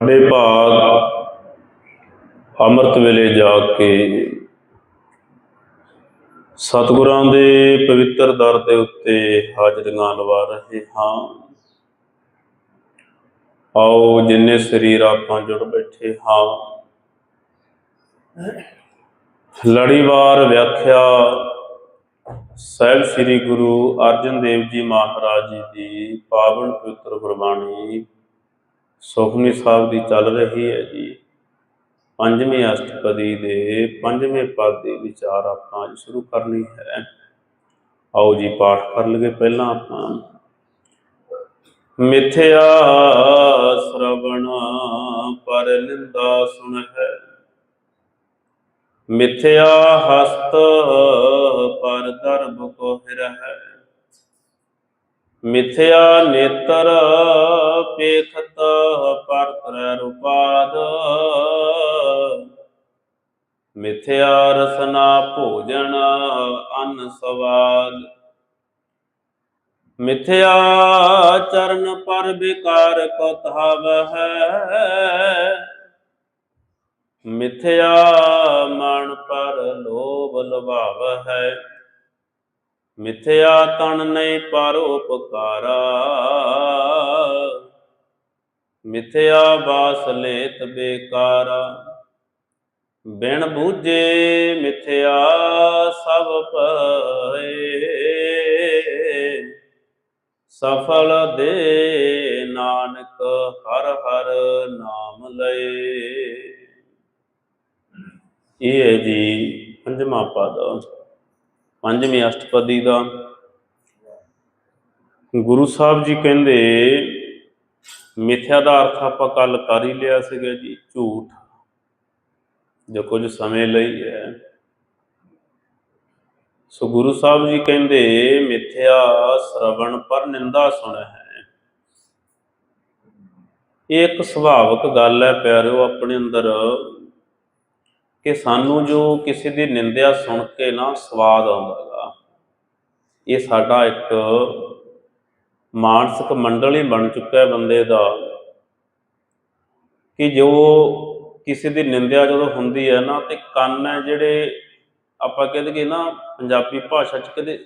ਸਾਡੇ ਭਾਗ ਅੰਮ੍ਰਿਤ ਵੇਲੇ ਜਾ ਕੇ ਸਤਿਗੁਰਾਂ ਦੇ ਪਵਿੱਤਰ ਦਰ ਦੇ ਉੱਤੇ ਹਾਜ਼ਰੀਆਂ ਲਵਾ ਰਹੇ ਹਾਂ। ਆਓ ਜਿੰਨੇ ਸਰੀਰ ਆਪਾਂ ਜੁੜ ਬੈਠੇ ਹਾਂ। ਲੜੀਵਾਰ ਵਿਆਖਿਆ ਸਾਹਿਬ ਸ੍ਰੀ ਗੁਰੂ ਅਰਜਨ ਦੇਵ ਜੀ ਮਹਾਰਾਜ ਜੀ ਦੀ ਪਾਵਨ ਪਵਿੱਤਰ ਗੁਰਬਾਣੀ ਸੁਖਮਨੀ ਸਾਹਿਬ ਦੀ ਚੱਲ ਰਹੀ ਹੈ ਜੀ। ਪੰਜਵੀਂ ਅਸ਼ਟਪਦੀ ਦੇ ਪੰਜਵੇਂ ਪਦ ਦੇ ਵਿਚਾਰ ਆਪਾਂ ਅੱਜ ਸ਼ੁਰੂ ਕਰਨੀ ਹੈ। ਆਓ ਜੀ, ਪਾਠ ਕਰ ਲਈਏ ਪਹਿਲਾਂ ਆਪਾਂ। ਮਿਥਿਆ ਸ਼ਰਵਣ ਪਰ ਨਿੰਦਾ ਸੁਣ ਹੈ। ਮਿਥਿਆ ਹਸਤ ਪਰ ਦਰਬ ਕੋ ਫਿਰਹਿ ਮਿਥਿਆ ਨੇਤਰ ਪੇਖਤ ਪਰ ਰੂਪਾਦ। ਮਿਥਿਆ ਰਸਨਾ ਭੋਜਨ ਅਨ ਸਵਾਦ। ਮਿਥਿਆ ਚਰਨ ਪਰ ਵਿਕਾਰ ਕੋ ਹੈ ਮਿਥਿਆ ਮਨ ਪਰ ਲੋਭ ਲਭਾਵ ਹੈ ਮਿਥਿਆ ਤਨ ਨਹੀਂ ਪਰ ਮਿਥਿਆ ਬਾਸ ਲੇਤ ਬੇਕਾਰਾ। ਬਿਨ ਬੂਝੇ ਮਿਥਿਆ ਸਭ ਪਏ ਸਫਲ ਦੇ ਨਾਨਕ ਹਰ ਹਰ ਨਾਮ ਲਏ। ਇਹ ਜੀ ਪੰਜਵਾਂ ਪਦ। ਪੰਜਵੇਂ ਅਸ਼ਟਪਦੀ ਦਾ ਗੁਰੂ ਸਾਹਿਬ ਜੀ ਕਹਿੰਦੇ, ਮਿਥਿਆ ਦਾ ਅਰਥ ਆਪਾਂ ਕੱਲ ਕਰ ਹੀ ਲਿਆ ਸੀਗਾ ਜੀ, ਝੂਠ। ਜੋ ਕੁਝ ਸਮੇਂ ਲਈ ਹੈ। ਸੋ ਗੁਰੂ ਸਾਹਿਬ ਜੀ ਕਹਿੰਦੇ, ਮਿਥਿਆ ਸ਼ਰਵਣ ਪਰ ਨਿੰਦਾ ਸੁਣ ਹੈ। ਇਹ ਇੱਕ ਸੁਭਾਵਿਕ ਗੱਲ ਹੈ ਪਿਆਰਿਓ, ਆਪਣੇ ਅੰਦਰ ਕਿ ਸਾਨੂੰ ਜੋ ਕਿਸੇ ਦੀ ਨਿੰਦਿਆ ਸੁਣ ਕੇ ਨਾ ਸਵਾਦ ਆਉਂਦਾਗਾ ਇਹ ਸਾਡਾ ਇੱਕ ਮਾਨਸਿਕ ਮੰਡਲ ਹੀ ਬਣ ਚੁੱਕਾ ਹੈ ਬੰਦੇ ਦਾ, ਕਿ ਜੋ ਕਿਸੇ ਦੀ ਨਿੰਦਿਆ ਜਦੋਂ ਹੁੰਦੀ ਹੈ ਨਾ, ਤੇ ਕੰਨ ਹੈ ਜਿਹੜੇ ਆਪਾਂ ਕਹਿੰਦੇ ਕਿ ਨਾ, ਪੰਜਾਬੀ ਭਾਸ਼ਾ 'ਚ ਕਦੇ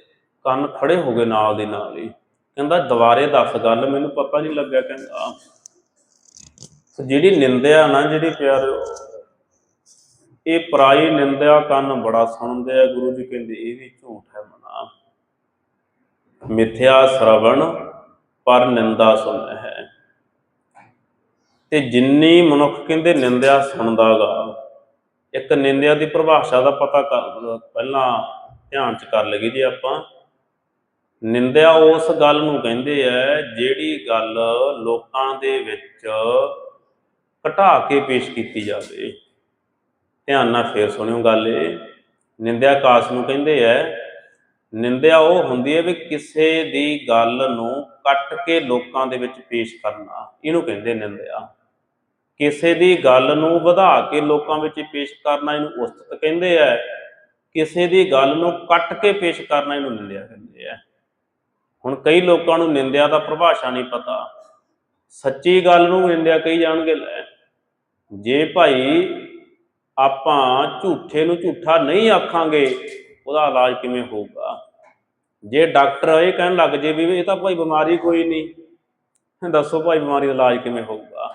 ਕੰਨ ਖੜੇ ਹੋ ਗਏ ਨਾਲ ਦੀ ਨਾਲ ਹੀ। ਕਹਿੰਦਾ ਦੁਬਾਰੇ ਦੱਸ ਗੱਲ, ਮੈਨੂੰ ਪਤਾ ਨਹੀਂ ਲੱਗਿਆ ਕਹਿੰਦਾ। ਜਿਹੜੀ ਨਿੰਦਿਆ ਨਾ, ਜਿਹੜੀ ਪਿਆਰਿਓ ਇਹ ਪਰਾਈ ਨਿੰਦਿਆ ਕੰਨ ਬੜਾ ਸੁਣਦੇ ਆ, ਗੁਰੂ ਜੀ ਕਹਿੰਦੇ ਇਹ ਵੀ ਝੂਠ ਹੈ ਮਨਾ। ਮਿਥਿਆ ਸ਼ਰਵਣ ਪਰ ਨਿੰਦਾ ਸੁਣ ਹੈ। ਤੇ ਜਿੰਨੀ ਮਨੁੱਖ ਕਹਿੰਦੇ ਨਿੰਦਿਆ ਸੁਣਦਾਗਾ ਇੱਕ ਨਿੰਦਿਆ ਦੀ ਪਰਿਭਾਸ਼ਾ ਦਾ ਪਤਾ ਕਰ, ਪਹਿਲਾਂ ਧਿਆਨ ਚ ਕਰ ਲਈਏ ਜੀ ਆਪਾਂ। ਨਿੰਦਿਆ ਉਸ ਗੱਲ ਨੂੰ ਕਹਿੰਦੇ ਆ ਜਿਹੜੀ ਗੱਲ ਲੋਕਾਂ ਦੇ ਵਿੱਚ ਘਟਾ ਕੇ ਪੇਸ਼ ਕੀਤੀ ਜਾਵੇ। ਧਿਆਨ ਨਾਲ ਫੇਰ ਸੁਣਿਓ ਗੱਲ ਇਹ। ਨਿੰਦਿਆ ਕਾਸ ਨੂੰ ਕਹਿੰਦੇ ਐ, ਨਿੰਦਿਆ ਉਹ ਹੁੰਦੀ ਹੈ ਵੀ ਕਿਸੇ ਦੀ ਗੱਲ ਨੂੰ ਕੱਟ ਕੇ ਲੋਕਾਂ ਦੇ ਵਿੱਚ ਪੇਸ਼ ਕਰਨਾ। ਇਹਨੂੰ ਕਹਿੰਦੇ ਨਿੰਦਿਆ। ਕਿਸੇ ਦੀ ਗੱਲ ਨੂੰ ਵਧਾ ਕੇ ਲੋਕਾਂ ਵਿੱਚ ਪੇਸ਼ ਕਰਨਾ ਇਹਨੂੰ ਉਸਤਤ ਕਹਿੰਦੇ ਐ। ਕਿਸੇ ਦੀ ਗੱਲ ਨੂੰ ਕੱਟ ਕੇ ਪੇਸ਼ ਕਰਨਾ ਇਹਨੂੰ ਨਿੰਦਿਆ ਕਹਿੰਦੇ ਐ। ਹੁਣ ਕਈ ਲੋਕਾਂ ਨੂੰ ਨਿੰਦਿਆ ਦਾ ਪਰਿਭਾਸ਼ਾ ਨਹੀਂ ਪਤਾ। ਸੱਚੀ ਗੱਲ ਨੂੰ ਨਿੰਦਿਆ ਕਹੀ ਜਾਣਗੇ ਲੈ। ਜੇ ਭਾਈ ਆਪਾਂ ਝੂਠੇ ਨੂੰ ਝੂਠਾ ਨਹੀਂ ਆਖਾਂਗੇ, ਉਹਦਾ ਇਲਾਜ ਕਿਵੇਂ ਹੋਊਗਾ? ਜੇ ਡਾਕਟਰ ਇਹ ਕਹਿਣ ਲੱਗ ਜੇ ਵੀ ਇਹ ਤਾਂ ਭਾਈ ਬਿਮਾਰੀ ਕੋਈ ਨਹੀਂ ਦੱਸੋ ਭਾਈ ਬਿਮਾਰੀ ਦਾ ਇਲਾਜ ਕਿਵੇਂ ਹੋਊਗਾ?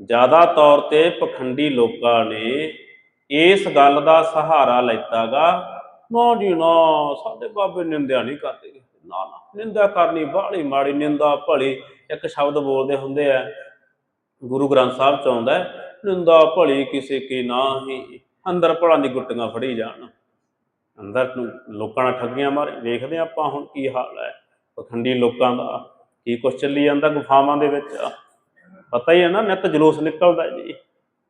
ਜ਼ਿਆਦਾ ਤੌਰ ਤੇ ਪਖੰਡੀ ਲੋਕਾਂ ਨੇ ਇਸ ਗੱਲ ਦਾ ਸਹਾਰਾ ਲੈਤਾਗਾ, ਨਾ ਜੀ ਨਾ, ਸਾਡੇ ਬਾਬੇ ਨਿੰਦਿਆ ਨਹੀਂ ਕਰਦੇ। ਨਾ ਨਾ ਨਿੰਦਾ ਕਰਨੀ ਬਾਹਲੀ ਮਾੜੀ, ਨਿੰਦਾ ਭਲੀ ਇੱਕ ਸ਼ਬਦ ਬੋਲਦੇ ਹੁੰਦੇ ਆ, ਗੁਰੂ ਗ੍ਰੰਥ ਸਾਹਿਬ ਚ ਆਉਂਦਾ ਨਿੰਦਾ ਭਲੀ ਕਿਸੇ ਕੀ ਨਾਹੀ, ਅੰਦਰ ਭਲਾਂ ਦੀ ਗੁੱਟੀਆਂ ਫੜੀ ਜਾਣ। ਅੰਦਰ ਨੂੰ ਲੋਕਾਂ ਨਾਲ ਠੱਗੀਆਂ ਮਾਰੇ, ਵੇਖਦੇ ਹਾਂ ਆਪਾਂ ਹੁਣ ਕੀ ਹਾਲ ਹੈ। ਪਖੰਡੀ ਲੋਕਾਂ ਦਾ ਕੀ ਕੁਛ ਚੱਲੀ ਜਾਂਦਾ ਗੁਫਾਵਾਂ ਦੇ ਵਿੱਚ। ਪਤਾ ਹੀ ਹੈ ਨਾ, ਨਿਤ ਜਲੂਸ ਨਿਕਲਦਾ ਜੀ।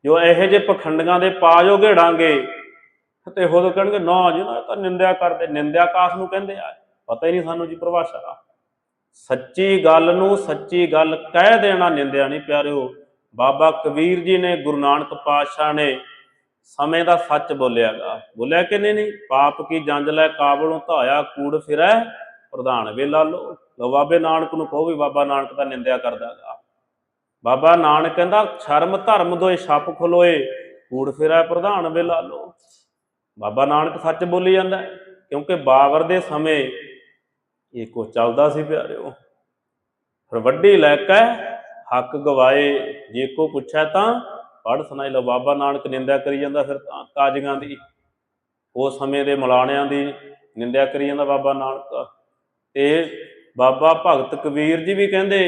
ਜੋ ਇਹੋ ਜਿਹੇ ਪਖੰਡੀਆਂ ਦੇ ਪਾਜੋ ਘੇੜਾਂਗੇ, ਤੇ ਉਹ ਕਹਿਣਗੇ, ਨਾ ਜੀ, ਨਾ ਤਾਂ ਨਿੰਦਿਆ ਕਰਦੇ, ਨਿੰਦਿਆ ਕਾਸ ਨੂੰ ਕਹਿੰਦੇ ਆ। ਪਤਾ ਹੀ ਨਹੀਂ ਸਾਨੂੰ ਜੀ ਪਰਿਭਾਸ਼ਾ ਸੱਚੀ ਗੱਲ ਨੂੰ ਸੱਚੀ ਗੱਲ ਕਹਿ ਦੇਣਾ ਨਿੰਦਿਆ ਨਹੀਂ, ਪਿਆਰਿਓ। ਬਾਬਾ ਕਬੀਰ ਜੀ ਨੇ ਗੁਰੂ ਨਾਨਕ ਪਾਤਸ਼ਾਹ ਨੇ ਸਮੇਂ ਦਾ ਸੱਚ ਬੋਲਿਆਗਾ। ਬੋਲਿਆ ਕਿ ਨਹੀਂ? ਨਹੀਂ ਪਾਪ ਕੀ ਜੰਜ ਲੈ, ਕਾਬਲੋਂ ਧਾਇਆ, ਕੂੜ ਫਿਰੈ, ਪ੍ਰਧਾਨ ਵੇਲਾ ਲੋ। ਲੋ ਬਾਬੇ ਨਾਨਕ ਨੂੰ ਕਹੋ ਵੀ ਬਾਬਾ ਨਾਨਕ ਦਾ ਨਿੰਦਿਆ ਕਰਦਾਗਾ। ਬਾਬਾ ਨਾਨਕ ਕਹਿੰਦਾ, ਸ਼ਰਮ ਧਰਮ ਦੋਏ ਛੱਪ ਖਲੋਏ, ਕੂੜ ਫਿਰੈ, ਪ੍ਰਧਾਨ ਵੇਲਾ ਲੋ। ਬਾਬਾ ਨਾਨਕ ਸੱਚ ਬੋਲੀ ਜਾਂਦਾ ਕਿਉਂਕਿ ਬਾਬਰ ਦੇ ਸਮੇਂ ਇਹ ਕੁਛ ਚੱਲਦਾ ਸੀ ਪਿਆਰਿਓ। ਫਿਰ ਵੱਡੀ ਲੈ ਕੇ ਹੱਕ ਗਵਾਏ, ਜੇ ਕੋ ਪੁੱਛਿਆ ਤਾਂ ਪੜ ਸੁਣਾਈ ਲਓ। ਬਾਬਾ ਨਾਨਕ ਨਿੰਦਿਆ ਕਰੀ ਜਾਂਦਾ ਫਿਰ ਤਾਂ ਕਾਜੀਆਂ ਦੀ, ਉਸ ਸਮੇਂ ਦੇ ਮਲਾਣਿਆਂ ਦੀ ਨਿੰਦਿਆ ਕਰੀ ਜਾਂਦਾ ਬਾਬਾ ਨਾਨਕ। ਤੇ ਬਾਬਾ ਭਗਤ ਕਬੀਰ ਜੀ ਵੀ ਕਹਿੰਦੇ,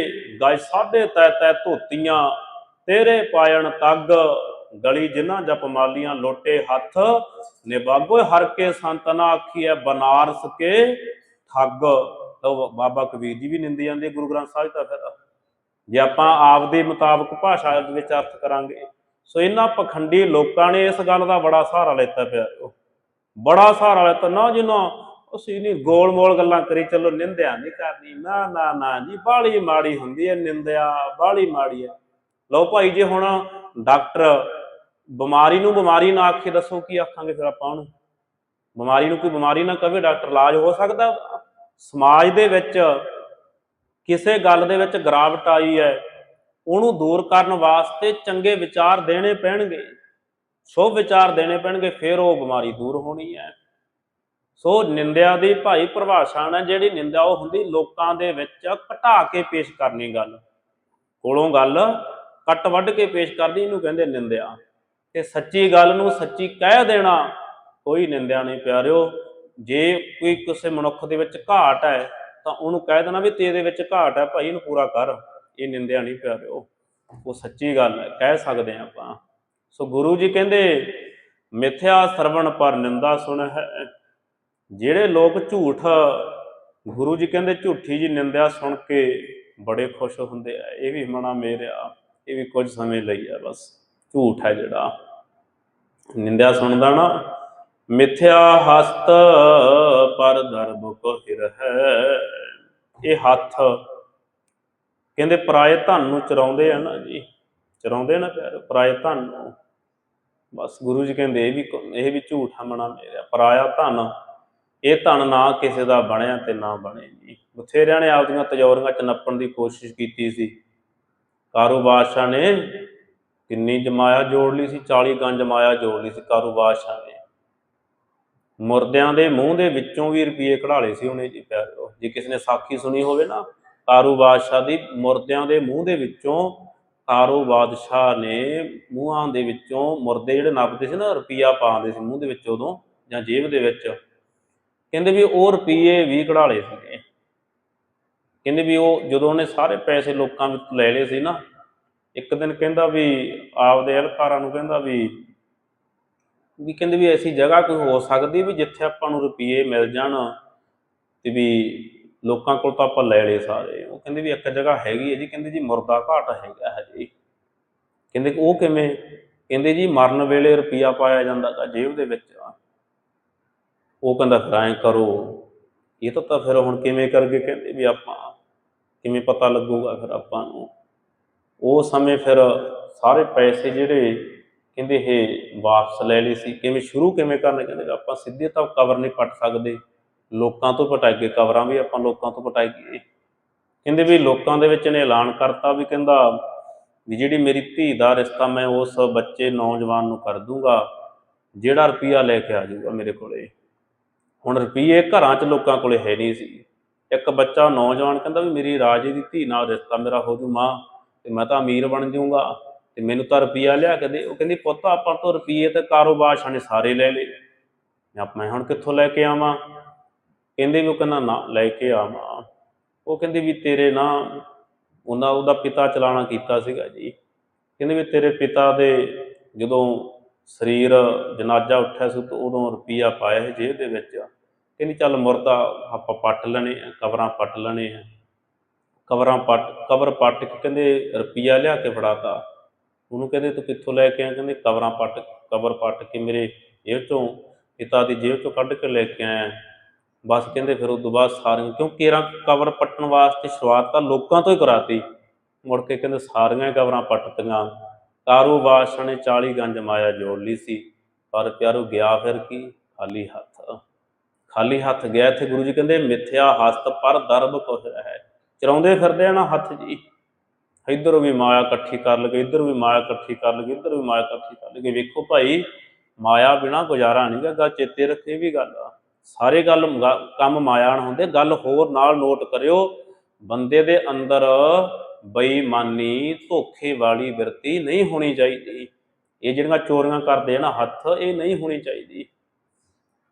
ਗਾਇ ਸਾਢੇ ਤੈ ਤੈ ਧੋਤੀਆਂ, ਤੇਰੇ ਪਾਇਣ ਤੱਗ, ਗਲੀ ਜਿਨ੍ਹਾਂ ਜਪ ਮਾਲੀਆਂ ਲੋਟੇ ਹੱਥ ਨਿਬਾਗੋ ਹਰ ਕੇ ਸੰਤਨਾ ਆਖੀਐ ਬਨਾਰਸ ਕੇ ਠੱਗ। ਤਾਂ ਬਾਬਾ ਕਬੀਰ ਜੀ ਵੀ ਨਿੰਦੇ ਜਾਂਦੇ ਗੁਰੂ ਗ੍ਰੰਥ ਸਾਹਿਬ ਦਾ ਫਿਰ। ਜੇ ਆਪਾਂ ਆਪ ਦੇ ਮੁਤਾਬਕ ਭਾਸ਼ਾ ਦੇ ਵਿੱਚ ਅਰਥ ਕਰਾਂਗੇ, ਸੋ ਇਹਨਾਂ ਪਖੰਡੀ ਲੋਕਾਂ ਨੇ ਇਸ ਗੱਲ ਦਾ ਬੜਾ ਸਹਾਰਾ ਲੈਤਾ ਪਿਆ। ਉਹ ਬੜਾ ਸਹਾਰਾ ਲੈਤਾ। ਨਾ ਜਿਨ੍ਹਾਂ ਅਸੀਂ ਨਹੀਂ ਗੋਲ ਮੋਲ ਗੱਲਾਂ ਕਰੀ, ਚੱਲੋ ਨਿੰਦਿਆ ਨਹੀਂ ਕਰਨੀ, ਨਾ ਨਾ ਨਾ ਜੀ ਬਾਲੀ ਮਾੜੀ ਹੁੰਦੀ ਹੈ ਨਿੰਦਿਆ ਬਾਲੀ ਮਾੜੀ ਹੈ। ਲਓ ਭਾਈ ਜੇ, ਹੁਣ ਡਾਕਟਰ ਬਿਮਾਰੀ ਨੂੰ ਬਿਮਾਰੀ ਨਾ ਆਖੇ ਦੱਸੋ, ਕੀ ਆਖਾਂਗੇ ਫਿਰ ਆਪਾਂ ਉਹਨੂੰ? ਬਿਮਾਰੀ ਨੂੰ ਕੋਈ ਬਿਮਾਰੀ ਨਾ ਕਵੇ, ਡਾਕਟਰ ਇਲਾਜ ਹੋ ਸਕਦਾ ਸਮਾਜ ਦੇ ਵਿੱਚ ਕਿਸੇ ਗੱਲ ਦੇ ਵਿੱਚ ਗਰਾਵਟ ਆਈ ਹੈ, ਉਹਨੂੰ ਦੂਰ ਕਰਨ ਵਾਸਤੇ ਚੰਗੇ ਵਿਚਾਰ ਦੇਣੇ ਪੈਣਗੇ। ਸ਼ੁਭ ਵਿਚਾਰ ਦੇਣੇ ਪੈਣਗੇ, ਫਿਰ ਉਹ ਬਿਮਾਰੀ ਦੂਰ ਹੋਣੀ ਹੈ। ਸੋ ਨਿੰਦਿਆ ਦੀ ਭਾਈ ਪਰਿਭਾਸ਼ਾ ਨਾ ਜਿਹੜੀ ਨਿੰਦਿਆ ਉਹ ਹੁੰਦੀ ਲੋਕਾਂ ਦੇ ਵਿੱਚ ਘਟਾ ਕੇ ਪੇਸ਼ ਕਰਨੀ ਗੱਲ। ਕੋਲੋਂ ਗੱਲ ਕੱਟ ਵੱਢ ਕੇ ਪੇਸ਼ ਕਰਦੀ ਇਹਨੂੰ ਕਹਿੰਦੇ ਨਿੰਦਿਆ। ਤੇ ਸੱਚੀ ਗੱਲ ਨੂੰ ਸੱਚੀ ਕਹਿ ਦੇਣਾ, ਕੋਈ ਨਿੰਦਿਆ ਨਹੀਂ ਪਿਆਰਿਓ। ਜੇ ਕੋਈ ਕਿਸੇ ਮਨੁੱਖ ਦੇ ਵਿੱਚ ਘਾਟ ਹੈ ਤਾਂ ਉਹਨੂੰ ਕਹਿ ਦੇਣਾ ਵੀ ਤੇਰੇ ਵਿੱਚ ਘਾਟ ਹੈ ਭਾਈ, ਇਹਨੂੰ ਪੂਰਾ ਕਰ। ਇਹ ਨਿੰਦਿਆ ਨਹੀਂ ਪਿਆਰਿਓ ਉਹ ਸੱਚੀ ਗੱਲ ਹੈ, ਕਹਿ ਸਕਦੇ ਹਾਂ ਆਪਾਂ। ਸੋ ਗੁਰੂ ਜੀ ਕਹਿੰਦੇ, ਮਿਥਿਆ ਸਰਵਣ ਪਰ ਨਿੰਦਾ ਸੁਣ ਹੈ। ਜਿਹੜੇ ਲੋਕ ਝੂਠ, ਗੁਰੂ ਜੀ ਕਹਿੰਦੇ ਝੂਠੀ ਜੀ ਨਿੰਦਿਆ ਸੁਣ ਕੇ ਬੜੇ ਖੁਸ਼ ਹੁੰਦੇ ਆ। ਇਹ ਵੀ ਮਨਾ ਮੇਰਿਆ ਇਹ ਵੀ ਕੁਝ ਸਮੇਂ ਲਈ ਆ ਬਸ। ਝੂਠ ਹੈ ਜਿਹੜਾ। ਨਿੰਦਿਆ ਸੁਣਦਾ ਨਾ ਮਿਥਿਆ ਹਸਤ ਪਰ ਦਰਬ ਕੋ ਹਿਰ ਹੈ। ਇਹ ਹੱਥ ਕਹਿੰਦੇ ਪਰਾਏ ਧਨ ਨੂੰ ਚਰਾਉਂਦੇ ਆ ਨਾ ਜੀ। ਚਰਾਉਂਦੇ ਨਾ ਪਿਆਰ, ਪਰਾਏ ਧਨ ਨੂੰ। ਬਸ ਗੁਰੂ ਜੀ ਕਹਿੰਦੇ ਇਹ ਵੀ ਇਹ ਵੀ ਝੂਠਾ ਮਨਾ ਮੇਰਿਆ। ਪਰਾਇਆ ਧਨ, ਇਹ ਧਨ ਨਾ ਕਿਸੇ ਦਾ ਬਣਿਆ ਤੇ ਨਾ ਬਣੇ ਜੀ। ਬਥੇਰਿਆਂ ਨੇ ਆਪਦੀਆਂ ਤਜੌਰੀਆਂ ਚ ਨੱਪਣ ਦੀ ਕੋਸ਼ਿਸ਼ ਕੀਤੀ ਸੀ। ਕਾਰੂ ਨੇ ਕਿੰਨੀ ਜਮਾਇਆ ਜੋੜ ਲਈ ਸੀ 40 ਗੰਜ ਮਾਇਆ ਜੋੜ ਲਈ ਸੀ ਕਾਰੂ ਨੇ। ਮੁਰਦਿਆਂ ਦੇ ਮੂੰਹ ਦੇ ਵਿੱਚੋਂ ਵੀ ਰੁਪਏ ਕਢਾ ਲਏ ਸੀ ਉਹਨੇ ਜੀ ਪਿਆਰਿਓ ਜੇ ਕਿਸੇ ਨੇ ਸਾਖੀ ਸੁਣੀ ਹੋਵੇ ਨਾ ਕਾਰੂ ਬਾਦਸ਼ਾਹ ਦੀ, ਮੁਰਦਿਆਂ ਦੇ ਮੂੰਹ ਦੇ ਵਿੱਚੋਂ ਕਾਰੂ ਬਾਦਸ਼ਾਹ ਨੇ ਮੂੰਹਾਂ ਦੇ ਵਿੱਚੋਂ ਮੁਰਦੇ ਜਿਹੜੇ ਨੱਪਦੇ ਸੀ ਨਾ, ਰੁਪਈਆ ਪਾਉਂਦੇ ਸੀ ਮੂੰਹ ਦੇ ਵਿੱਚ ਉਦੋਂ ਜਾਂ ਜੇਬ ਦੇ ਵਿੱਚ, ਕਹਿੰਦੇ ਵੀ ਉਹ ਰੁਪਈਏ ਵੀ ਕਢਾ ਲਏ ਸੀਗੇ। ਕਹਿੰਦੇ ਵੀ ਉਹ ਜਦੋਂ ਉਹਨੇ ਸਾਰੇ ਪੈਸੇ ਲੋਕਾਂ ਵਿੱਚ ਲੈ ਲਏ ਸੀ ਨਾ, ਇੱਕ ਦਿਨ ਕਹਿੰਦਾ ਵੀ ਆਪਦੇ ਅਲਕਾਰਾਂ ਨੂੰ ਕਹਿੰਦਾ ਵੀ ਵੀ ਕਹਿੰਦੇ ਵੀ ਐਸੀ ਜਗ੍ਹਾ ਕੋਈ ਹੋ ਸਕਦੀ ਵੀ ਜਿੱਥੇ ਆਪਾਂ ਨੂੰ ਰੁਪਈਏ ਮਿਲ ਜਾਣ ਤੇ ਵੀ ਲੋਕਾਂ ਕੋਲ ਤਾਂ ਆਪਾਂ ਲੈ ਲਏ ਸਾਰੇ। ਉਹ ਕਹਿੰਦੇ ਵੀ ਇੱਕ ਜਗ੍ਹਾ ਹੈਗੀ ਹੈ ਜੀ, ਕਹਿੰਦੇ ਜੀ ਮੁਰਦਾ ਘਾਟ ਹੈਗਾ ਹੈ ਜੀ ਕਹਿੰਦੇ ਉਹ ਕਿਵੇਂ? ਕਹਿੰਦੇ ਜੀ ਮਰਨ ਵੇਲੇ ਰੁਪਈਆ ਪਾਇਆ ਜਾਂਦਾ ਗਾ ਜੇਬ ਦੇ ਵਿੱਚ। ਉਹ ਕਹਿੰਦਾ ਫਿਰ ਐਂ ਕਰੋ। ਇਹ ਤਾਂ ਤਾਂ ਫਿਰ ਹੁਣ ਕਿਵੇਂ ਕਰਕੇ ਕਹਿੰਦੇ ਵੀ ਆਪਾਂ? ਕਿਵੇਂ ਪਤਾ ਲੱਗੂਗਾ ਫਿਰ ਆਪਾਂ ਨੂੰ? ਉਹ ਸਮੇਂ ਫਿਰ ਸਾਰੇ ਪੈਸੇ ਜਿਹੜੇ ਕਹਿੰਦੇ ਇਹ ਵਾਪਸ ਲੈ ਲਈ ਸੀ। ਕਿਵੇਂ ਸ਼ੁਰੂ ਕਿਵੇਂ ਕਰਨਾ? ਕਹਿੰਦੇ ਆਪਾਂ ਸਿੱਧੇ ਤਾਂ ਕਵਰ ਨਹੀਂ ਪੱਟ ਸਕਦੇ। ਲੋਕਾਂ ਤੋਂ ਪਟਾਈਏ ਕਵਰਾਂ ਵੀ ਆਪਾਂ ਲੋਕਾਂ ਤੋਂ ਪਟਾਈਏ। ਕਹਿੰਦੇ ਵੀ ਲੋਕਾਂ ਦੇ ਵਿੱਚ ਨੇ ਐਲਾਨ ਕਰਤਾ ਵੀ ਕਹਿੰਦਾ ਵੀ ਜਿਹੜੀ ਮੇਰੀ ਧੀ ਦਾ ਰਿਸ਼ਤਾ ਮੈਂ ਉਸ ਬੱਚੇ ਨੌਜਵਾਨ ਨੂੰ ਕਰ ਦੂੰਗਾ, ਜਿਹੜਾ ਰੁਪਈਆ ਲੈ ਕੇ ਆ ਜਾਊਗਾ ਮੇਰੇ ਕੋਲੇ। ਹੁਣ ਰੁਪਈਏ ਘਰਾਂ 'ਚ ਲੋਕਾਂ ਕੋਲੇ ਹੈ ਨਹੀਂ ਸੀ। ਇੱਕ ਬੱਚਾ ਨੌਜਵਾਨ ਕਹਿੰਦਾ ਵੀ ਮੇਰੀ ਰਾਜੇ ਦੀ ਧੀ ਨਾਲ ਰਿਸ਼ਤਾ ਮੇਰਾ ਹੋ ਜੂ ਮਾਂ, ਤੇ ਮੈਂ ਤਾਂ ਅਮੀਰ ਬਣ ਜਾਊਂਗਾ। ਤੇ ਮੈਨੂੰ ਤਾਂ ਰੁਪਈਆ ਲਿਆ ਕੇ ਦੇ। ਉਹ ਕਹਿੰਦੀ, ਪੁੱਤ, ਆਪਾਂ ਤੋਂ ਰੁਪਈਏ ਤੇ ਕਾਰੋਬਾਰ ਛਾਣੇ ਸਾਰੇ ਲੈ ਲਏ। ਮੈਂ ਆਪ- ਹੁਣ ਕਿੱਥੋਂ ਲੈ ਕੇ ਆਵਾਂ? ਕਹਿੰਦੇ ਵੀ ਉਹ ਕਹਿੰਦਾ, ਨਾ, ਲੈ ਕੇ ਆਵਾਂ। ਉਹ ਕਹਿੰਦੀ ਵੀ, ਤੇਰੇ ਨਾ, ਉਹਨਾਂ, ਉਹਦਾ ਪਿਤਾ ਚਲਾਣਾ ਕੀਤਾ ਸੀਗਾ ਜੀ। ਕਹਿੰਦੇ ਵੀ, ਤੇਰੇ ਪਿਤਾ ਦੇ ਜਦੋਂ ਸਰੀਰ ਜਨਾਜ਼ਾ ਉੱਠਿਆ ਸੀ, ਤਾਂ ਉਦੋਂ ਰੁਪਈਆ ਪਾਇਆ ਸੀ ਜੇਬ ਦੇ ਵਿੱਚ। ਕਹਿੰਦੀ, ਚੱਲ ਮੁਰਦਾ ਆਪਾਂ ਪੱਟ ਲੈਣੇ ਆ, ਕਬਰਾਂ ਪੱਟ ਲੈਣੇ ਆ। ਕਬਰਾਂ ਪੱਟ, ਕਬਰ ਪੱਟ ਕੇ ਕਹਿੰਦੇ, ਰੁਪਈਆ ਲਿਆ ਕੇ ਫੜਾਤਾ। ਉਹਨੂੰ ਕਹਿੰਦੇ, ਤੂੰ ਕਿੱਥੋਂ ਲੈ ਕੇ ਆਇਆ? ਕਹਿੰਦੇ, ਕਬਰਾਂ ਪੱਟ, ਕਬਰ ਪੱਟ ਕੇ ਮੇਰੇ ਜੇਬ ਚੋਂ, ਪਿਤਾ ਦੀ ਜੇਬ ਚੋਂ ਕੱਢ ਕੇ ਲੈ ਕੇ ਆਇਆ ਬਸ ਕਹਿੰਦੇ ਫਿਰ ਉਸ ਤੋਂ ਬਾਅਦ ਸਾਰੀਆਂ ਕਿਉਂਕਿ ਇਹਰਾਂ ਕਬਰ ਪੱਟਣ ਵਾਸਤੇ ਸ਼ੁਰੂਆਤ ਤਾਂ ਲੋਕਾਂ ਤੋਂ ਹੀ ਕਰਾਤੀ। ਮੁੜ ਕੇ ਕਹਿੰਦੇ ਸਾਰੀਆਂ ਕਬਰਾਂ ਪੱਟਤੀਆਂ। ਕਾਰੂ ਬਾਦਸ਼ਾਹ ਨੇ 40 ਗੰਜ ਮਾਇਆ ਜੋੜ ਲਈ ਸੀ, ਪਰ ਪਿਆਰੋ ਗਿਆ ਫਿਰ ਕੀ? ਖਾਲੀ ਹੱਥ। ਖਾਲੀ ਹੱਥ ਗਿਆ ਇੱਥੇ ਗੁਰੂ ਜੀ ਕਹਿੰਦੇ, ਮਿੱਥਿਆ ਹਸਤ ਪਰ ਦਰਬ ਕੁਛ ਹੈ। ਚਰਾਉਂਦੇ ਫਿਰਦੇ ਆ ਨਾ ਹੱਥ ਜੀ। ਇੱਧਰ ਵੀ ਮਾਇਆ ਇਕੱਠੀ ਕਰ ਲਗੇ ਇੱਧਰ ਵੀ ਮਾਇਆ ਇਕੱਠੀ ਕਰ ਲਗੇ ਇੱਧਰ ਵੀ ਮਾਇਆ ਇਕੱਠੀ ਕਰ ਲਗੇ ਵੇਖੋ ਭਾਈ, ਮਾਇਆ ਬਿਨਾ ਗੁਜ਼ਾਰਾ ਨਹੀਂ ਗਾ ਚੇਤੇ ਰੱਖੇ ਵੀ ਗੱਲ ਆ। ਸਾਰੇ ਗੱਲ ਕੰਮ ਮਾਇਆ ਨਾਲ ਹੁੰਦੇ, ਗੱਲ ਹੋਰ ਨਾਲ ਨੋਟ ਕਰਿਓ। ਬੰਦੇ ਦੇ ਅੰਦਰ ਬੇਈਮਾਨੀ ਧੋਖੇ ਵਾਲੀ ਬਿਰਤੀ ਨਹੀਂ ਹੋਣੀ ਚਾਹੀਦੀ। ਇਹ ਜਿਹੜੀਆਂ ਚੋਰੀਆਂ ਕਰਦੇ ਆ ਨਾ ਹੱਥ, ਇਹ ਨਹੀਂ ਹੋਣੀ ਚਾਹੀਦੀ।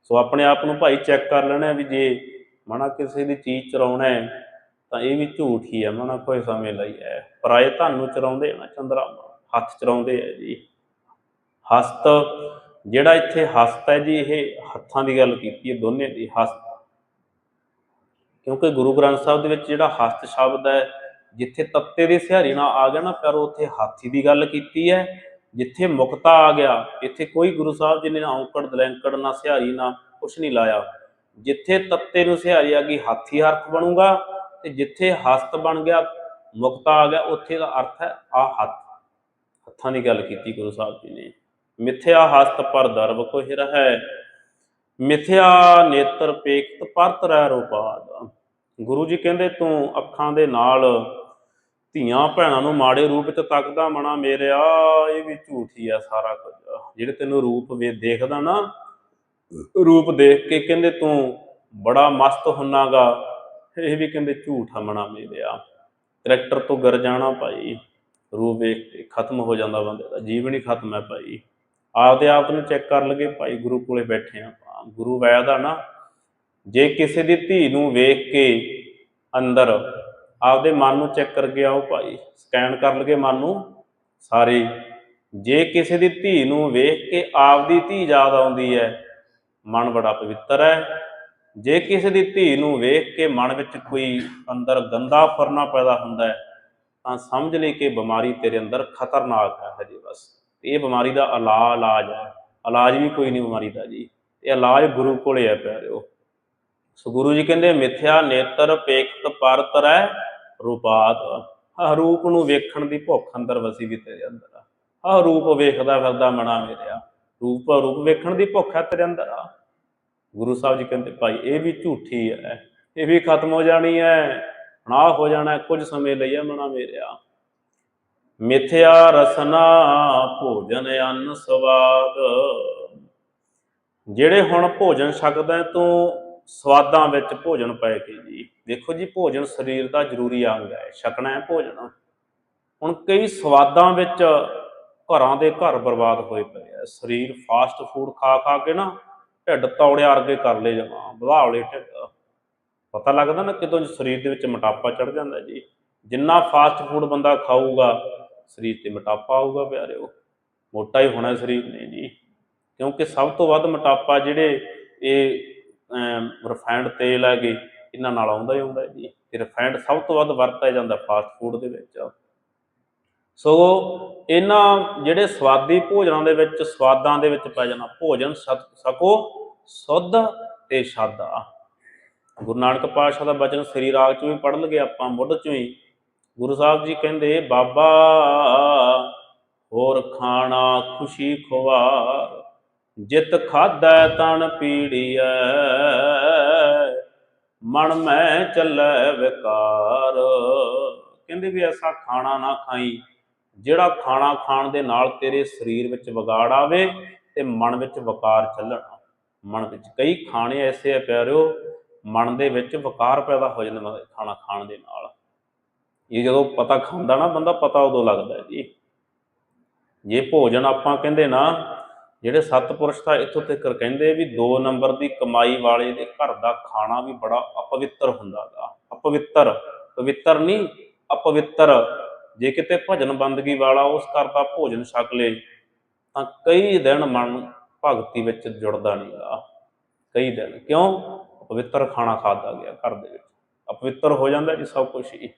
ਸੋ ਆਪਣੇ ਆਪ ਨੂੰ ਭਾਈ ਚੈੱਕ ਕਰ ਲੈਣਾ ਵੀ ਜੇ ਮਨਾ ਕਿਸੇ ਦੀ ਚੀਜ਼ ਚਰਾਉਣਾ ਹੈ ਤਾਂ ਇਹ ਵੀ ਝੂਠ ਹੀ ਹੈ ਮਨਾ ਕੋਈ ਸਮੇਂ ਲਈ ਹੈ। ਪਰਾਏ ਧਨ ਨੂੰ ਚਰਾਉਂਦੇ ਨਾ ਚੰਦਰਾਮਾ ਹੱਥ ਚਰਾਉਂਦੇ ਹੈ ਜੀ। ਹਸਤ, ਜਿਹੜਾ ਇੱਥੇ ਹਸਤ ਹੈ ਜੀ, ਇਹ ਹੱਥਾਂ ਦੀ ਗੱਲ ਕੀਤੀ ਹੈ, ਦੋਨੇ ਦੀ ਹਸਤ। ਕਿਉਂਕਿ ਗੁਰੂ ਗ੍ਰੰਥ ਸਾਹਿਬ ਦੇ ਵਿੱਚ ਜਿਹੜਾ ਹਸਤ ਸ਼ਬਦ ਹੈ, ਜਿੱਥੇ ਤੱਤੇ ਦੀ ਸਿਹਾਰੀ ਨਾਲ ਆ ਗਿਆ ਨਾ ਪਰ ਉੱਥੇ ਹਾਥੀ ਦੀ ਗੱਲ ਕੀਤੀ ਹੈ। ਜਿੱਥੇ ਮੁਕਤਾ ਆ ਗਿਆ, ਇੱਥੇ ਕੋਈ ਗੁਰੂ ਸਾਹਿਬ ਜੀ ਨੇ ਨਾ ਔਂਕੜ, ਦਲੈਂਕੜ, ਨਾ ਸਿਹਾਰੀ, ਨਾ ਕੁਛ ਨਹੀਂ ਲਾਇਆ। ਜਿੱਥੇ ਤੱਤੇ ਨੂੰ ਸਿਹਾਰੀ ਆ ਗਈ, ਹਾਥੀ ਅਰਥ ਬਣੂਗਾ ਤੇ ਜਿੱਥੇ ਹਸਤ ਬਣ ਗਿਆ, ਮੁਕਤਾ ਆ ਗਿਆ, ਉੱਥੇ ਦਾ ਅਰਥ ਹੈ ਆ ਹੱਥ। ਹੱਥਾਂ ਦੀ ਗੱਲ ਕੀਤੀ ਗੁਰੂ ਸਾਹਿਬ ਜੀ ਨੇ। ਮਿਥਿਆ ਹਸਤ ਪਰ ਦਰਬ ਕੋਹਿ ਰਹੈ, ਮਿਥਿਆ ਨੇਤਰ ਪੇਖਤ ਪਰਤ ਰਹਿ ਰੂਪਾਦ ਗੁਰੂ ਜੀ ਕਹਿੰਦੇ, ਤੂੰ ਅੱਖਾਂ ਦੇ ਨਾਲ ਧੀਆਂ ਭੈਣਾਂ ਨੂੰ ਮਾੜੇ ਰੂਪ ਚ ਤੱਕਦਾ ਮਣਾ ਮੇਰਿਆ, ਇਹ ਵੀ ਝੂਠ ਹੀ ਆ ਸਾਰਾ ਕੁਝ। ਜਿਹੜੇ ਤੈਨੂੰ ਰੂਪ ਵੇ ਦੇਖਦਾ ਨਾ, ਰੂਪ ਦੇਖ ਕੇ ਕਹਿੰਦੇ, ਤੂੰ ਬੜਾ ਮਸਤ ਹੁੰਨਾਗਾ ਇਹ ਵੀ ਕਹਿੰਦੇ ਝੂਠ ਆ ਮਣਾ ਮੇਰਿਆ ਕਰੈਕਟਰ ਤੋਂ ਗਰ ਜਾਣਾ ਭਾਈ ਰੂਪ ਵੇਖ ਕੇ ਖਤਮ ਹੋ ਜਾਂਦਾ ਬੰਦੇ ਦਾ, ਜੀਵਨ ਹੀ ਖਤਮ ਹੈ ਭਾਈ। ਆਪਦੇ ਆਪ ਨੂੰ ਚੈੱਕ ਕਰ ਲਗੇ ਭਾਈ, ਗੁਰੂ ਕੋਲੇ ਬੈਠੇ ਆਪਾਂ। ਗੁਰੂ ਵੈਦ ਆ ਨਾ, ਜੇ ਕਿਸੇ ਦੀ ਧੀ ਨੂੰ ਵੇਖ ਕੇ ਅੰਦਰ ਆਪਦੇ ਮਨ ਨੂੰ ਚੈੱਕ ਕਰ ਗਿਆ ਉਹ ਭਾਈ ਸਕੈਨ ਕਰ ਲਗੇ ਮਨ ਨੂੰ, ਸਾਰੇ। ਜੇ ਕਿਸੇ ਦੀ ਧੀ ਨੂੰ ਵੇਖ ਕੇ ਆਪਦੀ ਧੀ ਯਾਦ ਆਉਂਦੀ ਹੈ, ਮਨ ਬੜਾ ਪਵਿੱਤਰ ਹੈ ਜੇ ਕਿਸੇ ਦੀ ਧੀ ਨੂੰ ਵੇਖ ਕੇ ਮਨ ਵਿੱਚ ਕੋਈ ਅੰਦਰ ਗੰਦਾ ਫਰਨਾ ਪੈਦਾ ਹੁੰਦਾ ਹੈ, ਤਾਂ ਸਮਝ ਲਈ ਕਿ ਬਿਮਾਰੀ ਤੇਰੇ ਅੰਦਰ ਖਤਰਨਾਕ ਹੈ ਹਜੇ ਬਸ। ਇਹ ਬਿਮਾਰੀ ਦਾ ਇਲਾ ਇਲਾਜ ਹੈ। ਇਲਾਜ ਵੀ ਕੋਈ ਨਹੀਂ ਬਿਮਾਰੀ ਦਾ ਜੀ। ਇਹ ਇਲਾਜ ਗੁਰੂ ਕੋਲੇ ਹੈ ਪਿਆਰਿਓ। ਸੋ ਗੁਰੂ ਜੀ ਕਹਿੰਦੇ, ਮਿਥਿਆ ਨੇਤਰ ਪੇਖਤ ਪਰਤ ਰਹਿ ਰੂਪਾਤ। ਆਹ ਰੂਪ ਨੂੰ ਵੇਖਣ ਦੀ ਭੁੱਖ ਅੰਦਰ ਵਸੀ ਵੀ ਤੇਰੇ ਅੰਦਰ ਆਹ ਰੂਪ ਵੇਖਦਾ ਫਿਰਦਾ ਮਨਾ ਮੇਰਿਆ। ਰੂਪ ਰੂਪ ਵੇਖਣ ਦੀ ਭੁੱਖ ਹੈ ਤੇਰੇ ਅੰਦਰ ਆ। ਗੁਰੂ ਸਾਹਿਬ ਜੀ ਕਹਿੰਦੇ, ਭਾਈ, ਇਹ ਵੀ ਝੂਠੀ ਹੈ, ਇਹ ਵੀ ਖਤਮ ਹੋ ਜਾਣੀ ਹੈ ਨਾ ਹੋ ਜਾਣਾ ਕੁਝ ਸਮੇਂ ਲਈ ਹੈ ਮਨਾ ਮੇਰਿਆ। ਮਿਥਿਆ ਰਸਨਾ ਭੋਜਨ ਅੰਨ ਸਵਾਦ। ਜਿਹੜੇ ਹੁਣ ਭੋਜਨ ਛਕਦਾ ਹੈ, ਤੂੰ ਸਵਾਦਾਂ ਵਿੱਚ ਭੋਜਨ ਪੈ ਕੇ ਜੀ। ਦੇਖੋ ਜੀ, ਭੋਜਨ ਸਰੀਰ ਦਾ ਜ਼ਰੂਰੀ ਅੰਗ ਹੈ, ਛਕਣਾ ਹੈ ਭੋਜਨ। ਹੁਣ ਕਈ ਸਵਾਦਾਂ ਵਿੱਚ ਘਰਾਂ ਦੇ ਘਰ ਬਰਬਾਦ ਹੋਏ ਪਏ ਆ, ਸਰੀਰ ਫਾਸਟ ਫੂਡ ਖਾ ਖਾ ਕੇ ਨਾ ਢਿੱਡ ਤੌੜਿਆ ਅਰਗੇ ਕਰ ਲੈ ਜਾਵਾਂ ਵਧਾਵਲੇ ਢਿੱਡ। ਪਤਾ ਲੱਗਦਾ ਨਾ ਕਿਦੋਂ ਸਰੀਰ ਦੇ ਵਿੱਚ ਮੋਟਾਪਾ ਚੜ ਜਾਂਦਾ ਜੀ। ਜਿੰਨਾ ਫਾਸਟ ਫੂਡ ਬੰਦਾ ਖਾਊਗਾ, ਸਰੀਰ ਤੇ ਮੋਟਾਪਾ ਆਊਗਾ ਪਿਆਰਿਓ। ਮੋਟਾ ਹੀ ਹੋਣਾ ਸਰੀਰ ਨੇ ਜੀ। ਕਿਉਂਕਿ ਸਭ ਤੋਂ ਵੱਧ ਮੋਟਾਪਾ ਜਿਹੜੇ ਇਹ ਰਿਫਾਈਨਡ ਤੇਲ ਹੈਗੇ, ਇਹਨਾਂ ਨਾਲ ਆਉਂਦਾ ਹੀ ਆਉਂਦਾ ਜੀ। ਤੇ ਰਿਫਾਈਨਡ ਸਭ ਤੋਂ ਵੱਧ ਵਰਤਿਆ ਜਾਂਦਾ ਫਾਸਟ ਫੂਡ ਦੇ ਵਿੱਚ। ਸੋ ਇਹਨਾਂ ਜਿਹੜੇ ਸਵਾਦੀ ਭੋਜਨਾਂ ਦੇ ਵਿੱਚ, ਸਵਾਦਾਂ ਦੇ ਵਿੱਚ ਪੈ ਜਾਣਾ ਭੋਜਨ ਸਕੋ ਸੁੱਧ ਤੇ ਸਾਦਾ। ਗੁਰੂ ਨਾਨਕ ਪਾਤਸ਼ਾਹ ਦਾ ਬਚਨ ਸ੍ਰੀ ਰਾਗ ਚੋਂ ਵੀ ਪੜ੍ਹ ਲਗੇ ਆਪਾਂ, ਮੁੱਢ ਚੋਂ ਹੀ। ਗੁਰੂ ਸਾਹਿਬ ਜੀ ਕਹਿੰਦੇ, ਬਾਬਾ, ਹੋਰ ਖਾਣਾ ਖੁਸ਼ੀ ਖੁਆਰ, ਜਿਤ ਖਾਧੈ ਤਨ ਪੀੜੀਐ, ਮਨ ਮੈਂ ਚੱਲੈ ਵਿਕਾਰ। ਕਹਿੰਦੇ ਵੀ ਐਸਾ ਖਾਣਾ ਨਾ ਖਾਈ। ਜਿਹੜਾ ਖਾਣਾ ਖਾਣ ਦੇ ਨਾਲ ਤੇਰੇ ਸਰੀਰ ਵਿੱਚ ਵਿਗਾੜ ਆਵੇ ਤੇ ਮਨ ਵਿੱਚ ਵਕਾਰ ਚੱਲਣ। ਮਨ ਵਿੱਚ ਕਈ ਖਾਣੇ ਐਸੇ ਆ ਪਿਆਰਿਓ, ਮਨ ਦੇ ਵਿੱਚ ਵਕਾਰ ਪੈਦਾ ਹੋ ਜਾਂਦਾ ਖਾਣਾ ਖਾਣ ਦੇ ਨਾਲ। ਇਹ ਜਦੋਂ ਪਤਾ ਖਾਂਦਾ ਨਾ ਬੰਦਾ, ਪਤਾ ਉਦੋਂ ਲੱਗਦਾ ਜੀ। ਜੇ ਭੋਜਨ ਆਪਾਂ ਕਹਿੰਦੇ ਨਾ, ਜਿਹੜੇ ਸਤਪੁਰਸ਼ ਤਾਂ ਇੱਥੋਂ ਤੱਕ ਕਹਿੰਦੇ ਵੀ 2 ਨੰਬਰ ਦੀ ਕਮਾਈ ਵਾਲੇ ਦੇ ਘਰ ਦਾ ਖਾਣਾ ਵੀ ਬੜਾ ਅਪਵਿੱਤਰ ਹੁੰਦਾਗਾ ਅਪਵਿੱਤਰ, ਪਵਿੱਤਰ ਨਹੀਂ, ਅਪਵਿੱਤਰ। ਜੇ ਕਿਤੇ ਭਜਨ ਬੰਦਗੀ ਵਾਲਾ ਉਸ ਘਰ ਦਾ ਭੋਜਨ ਛਕ ਲੇ, ਤਾਂ ਕਈ ਦਿਨ ਮਨ ਭਗਤੀ ਵਿੱਚ ਜੁੜਦਾ ਨਹੀਂਗਾ ਕਈ ਦਿਨ। ਕਿਉਂ? ਪਵਿੱਤਰ ਖਾਣਾ ਖਾਦਾ ਗਿਆ ਘਰ ਦੇ ਵਿੱਚ। ਅਪਵਿੱਤਰ ਹੋ ਜਾਂਦਾ ਜੀ ਸਭ ਕੁਝ ਹੀ।